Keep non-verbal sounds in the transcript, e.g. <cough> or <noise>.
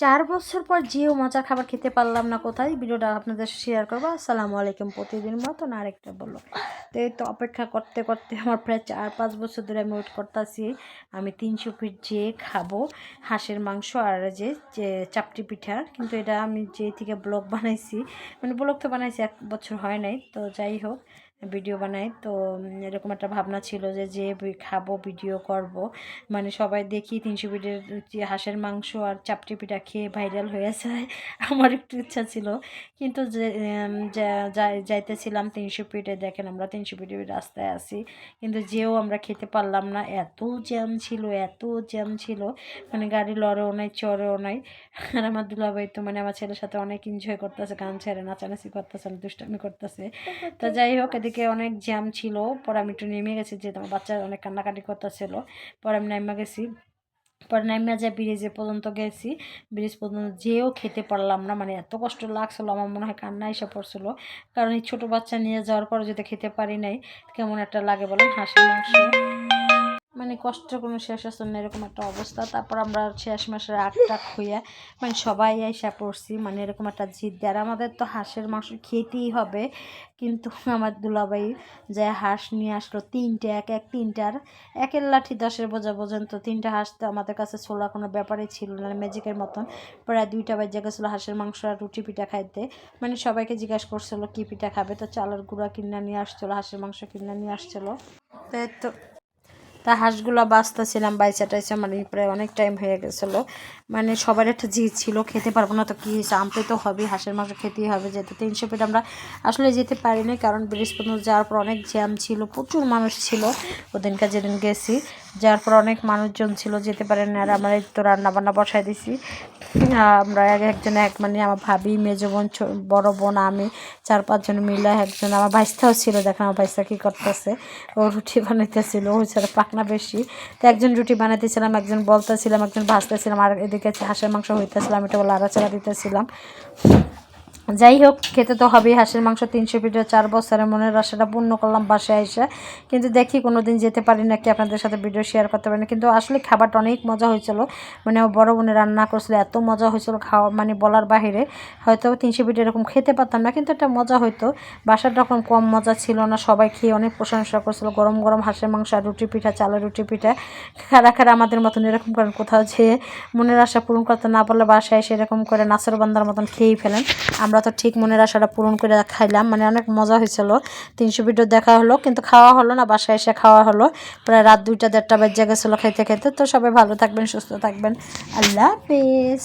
চার বছর পর যেও মজার খাবার খেতে পারলাম না কোথায়, ভিডিওটা আপনাদের শেয়ার করব। আসসালামু আলাইকুম প্রতিদিন মতন আরেকটা বলল তো এই তো অপেক্ষা করতে করতে আমার প্রায় চার পাঁচ বছর ধরে আমি ওয়েট করতেছি, আমি তিনশো ফিট যে খাব, হাঁসের মাংস আর যে যে চাপটি পিঠা। কিন্তু এটা আমি যে থেকে ব্লগ বানাইছি মানে ব্লগ তো বানাইছি এক বছর হয় নাই, তো যাই হোক। ভিডিও বানাই। তো এরকম একটা ভাবনা ছিল যে যে খাব, ভিডিও করব। মানে সবাই দেখি তিনশো পিঠের হাঁসের মাংস আর চাপটি পিঠা খেয়ে ভাইরাল হয়ে যায়, <laughs> আমার একটু ইচ্ছা ছিল। কিন্তু যে যাই- যাইতেছিলাম তিনশো পিঠে, দেখেন আমরা তিনশো পিঠে রাস্তায় আছি। কিন্তু যেও আমরা খেতে পারলাম না, এত জ্যাম ছিল, এত জ্যাম ছিল। মানে গাড়ি লড়েও নাই, চড়েও নাই। আর আমার দুলা দুলাভাই তো মানে আমার ছেলের সাথে অনেক এনজয় করতেছে, গান ছেড়ে, নাচানাচি করতেছে, দুষ্টামি করতেছে। তো যাই হোক, এদিকে অনেক জ্যাম ছিল। পরে আমি একটু নেমে গেছি যে তোমার বাচ্চার অনেক কান্নাকাটি করতেছিল। পরে আমি নেমে গেছি। পরে নেমে যায় ব্রিজে পর্যন্ত গেছি, ব্রিজ পর্যন্ত যেও খেতে পারলাম না। মানে এত কষ্ট লাগছিল, আমার মনে হয় কান্না এসে পড়ছিল। কারণ এই ছোটো বাচ্চা নিয়ে যাওয়ার পরে যদি খেতে পারি নাই, কেমন একটা লাগে বলেন হাসি মাংস মানে কষ্টের কোনো শেষ আছে না, এরকম একটা অবস্থা। তারপর আমরা শেষ মাসের আটটা খুঁয়ে মানে সবাই এসে পড়ছি মানে এরকম একটা জিদ আর আমাদের তো হাঁসের মাংস খেতেই হবে, কিন্তু আমার দুলাভাই যে হাঁস নিয়ে আসলো তিনটে, এক এক তিনটার একের লাঠি দশের বোঝা পর্যন্ত তিনটা হাঁস তো আমাদের কাছে ছোলা কোনো ব্যাপারই ছিল না, ম্যাজিকের মতন। প্রায় দুইটা বাজে গেছিল হাঁসের মাংস আর রুটি পিঠা খাইতে। মানে সবাইকে জিজ্ঞাসা করছিল, কী পিঠা খাবে? তো চালের গুঁড়া কিনে নিয়ে আসছিল, হাঁসের মাংস কিনে নিয়ে আসছিল। তো তো হাঁসগুলো বাঁচতেছিলাম বাইচা টাইচা মানে প্রায় অনেক টাইম হয়ে গেছিল। মানে সবার একটা জি ছিল, খেতে পারব না তো কী হয়েছে? আমতে তো হবে হাঁসের মাংস খেতেই হবে, যেহেতু তিনশো ফিট আমরা আসলে যেতে পারিনি, কারণ বৃহস্পতি যাওয়ার পর অনেক জ্যাম ছিল, প্রচুর মানুষ ছিল, ওদিনকার যেদিন গেছি। যাওয়ার পর অনেক মানুষজন ছিল, যেতে পারেন, আর আমরা তো রান্না বান্না বসাই দিছি আমরা এক একজন এক মানে আমার ভাবি, মেজো বোন বড় বোন, আমি চার পাঁচজন মিলে একজন আমার ভাইস্তাও ছিল, দেখেন আমার ভাইস্তা কী করতেছে। ও রুটি বানাইতেছিল ওই ছাড়া পাকনা বেশি। তো একজন রুটি বানাইতেছিলাম, একজন বলতেছিলাম, একজন ভাজতেছিলাম, আর এদিকে হাঁসের মাংস হইতেছিলাম, এটা লাড়াচাড়া দিতেছিলাম। যাই হোক, খেতে তো হবেই, হাঁসের মাংস তিনশো পিঠে, চার বছরের মনের আশাটা পূর্ণ করলাম বাসায় এসে। কিন্তু দেখি কোনো দিন যেতে পারি নাকি, আপনাদের সাথে ভিডিও শেয়ার করতে পারি না। কিন্তু আসলে খাবারটা অনেক মজা হয়েছিল। মানে আমার বড় বোনে রান্না করছিল, এত মজা হয়েছিল খাওয়া মানে বলার বাহিরে। হয়তো তিনশো পিঠে এরকম খেতে পারতাম না, কিন্তু একটা মজা হতো বাসার তখন কম মজা ছিল না, সবাই খেয়ে অনেক প্রশংসা করছিল। গরম গরম হাঁসের মাংস আর রুটি পিঠা, চালের রুটি পিঠা। খারা খারা আমাদের মতন এরকম করেন, কোথাও যেয়ে মনের আশা পূরণ করতে না পারলে বাসায় এসে এরকম করে নাচের বান্দার মতন খেয়েই ফেলেন। আমরা তো ঠিক মনের আশাটা পূরণ করে খাইলাম। মানে অনেক মজা হয়েছিল। তিনশো ভিডিও দেখা হলো, কিন্তু খাওয়া হলো না, বাসায় এসে খাওয়া হলো। প্রায় রাত দুইটা, দেড়টা বাজে গেছিল খাইতে খাইতে। তো সবাই ভালো থাকবেন, সুস্থ থাকবেন। আল্লাহ হাফিজ।